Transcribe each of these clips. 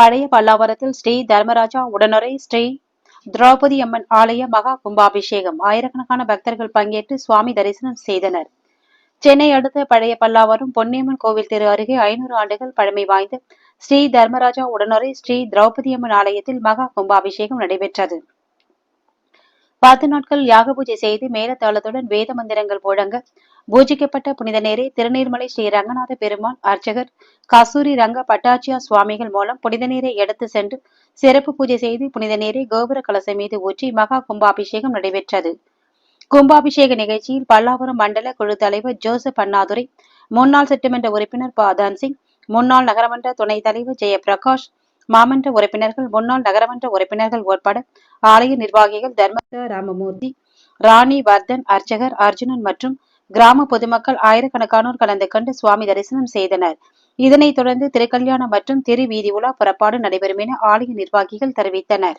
பழைய பல்லாவரத்தில் ஸ்ரீ தர்மராஜா உடனரை ஸ்ரீ திரௌபதி அம்மன் ஆலய மகா கும்பாபிஷேகம். ஆயிரக்கணக்கான பக்தர்கள் பங்கேற்று சுவாமி தரிசனம் செய்தனர். சென்னை அடுத்த பழைய பல்லாவரம் பொன்னியம்மன் கோவில் தெரு அருகே ஐநூறு ஆண்டுகள் பழமை வாய்ந்த ஸ்ரீ தர்மராஜா உடனரை ஸ்ரீ திரௌபதி அம்மன் ஆலயத்தில் மகா கும்பாபிஷேகம் நடைபெற்றது. பத்து நாட்கள் யாக பூஜை செய்து மேலத்தாளத்துடன் வேத மந்திரங்கள் முழங்க பூஜிக்கப்பட்ட புனித நேரே திருநீர்மலை ஸ்ரீ ரங்கநாத பெருமாள் அர்ச்சகர் கஸ்தூரி ரங்க பட்டாச்சியா சுவாமிகள் மூலம் புனித நீரை எடுத்து சென்று சிறப்பு பூஜை செய்து புனித நீரை கோபுர கலசம் மீது ஊற்றி மகா கும்பாபிஷேகம் நடைபெற்றது. கும்பாபிஷேக நிகழ்ச்சியில் பல்லாபுரம் மண்டல குழு தலைவர் ஜோசப் அண்ணாதுரை முன்னாள் சட்டமன்ற உறுப்பினர் பாதான் சிங் முன்னாள் நகரமன்ற துணைத் தலைவர் ஜெயபிரகாஷ் மாமன்ற உறுப்பினர்கள் முன்னாள் நகரமன்ற உறுப்பினர்கள் உட்பட ஆலய நிர்வாகிகள் தர்ம ராமமூர்த்தி ராணி வர்தன் அர்ச்சகர் அர்ஜுனன் மற்றும் கிராம பொதுமக்கள் ஆயிரக்கணக்கானோர் கலந்து கொண்டு சுவாமி தரிசனம் செய்தனர். இதனைத் தொடர்ந்து திருக்கல்யாணம் மற்றும் திருவீதி உலா புறப்பாடு நடைபெறும் என ஆலய நிர்வாகிகள் தெரிவித்தனர்.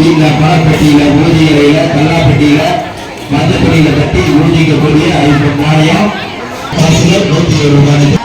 இந்த பணப்பட்டியில ஊதிய இலையில கல்லாப்பட்டியில மஞ்சப்படியில கட்டி ஊதிக்கக்கூடிய ஐம்பது நாணயம் காசுல நூத்தி ஒரு ரூபாய்.